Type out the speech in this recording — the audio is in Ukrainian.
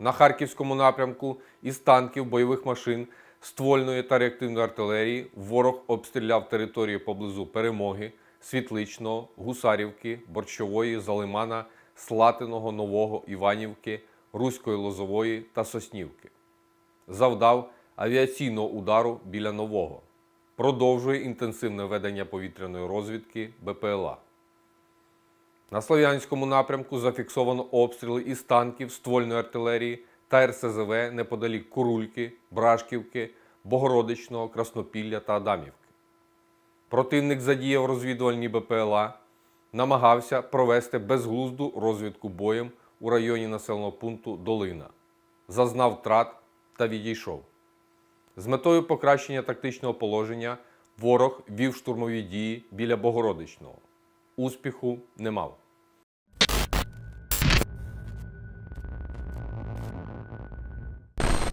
На Харківському напрямку із танків, бойових машин, ствольної та реактивної артилерії ворог обстріляв територію поблизу Перемоги, Світличного, Гусарівки, Борщової, Залимана, Слатиного, Нового, Іванівки, Руської Лозової та Соснівки. Завдав авіаційного удару біля Нового. Продовжує інтенсивне ведення повітряної розвідки БПЛА. На Слов'янському напрямку зафіксовано обстріли із танків, ствольної артилерії та РСЗВ неподалік Курульки, Брашківки, Богородичного, Краснопілля та Адамівки. Противник задіяв розвідувальні БПЛА, намагався провести безглузду розвідку боєм у районі населеного пункту Долина, зазнав втрат та відійшов. З метою покращення тактичного положення ворог вів штурмові дії біля Богородичного. Успіху не мав.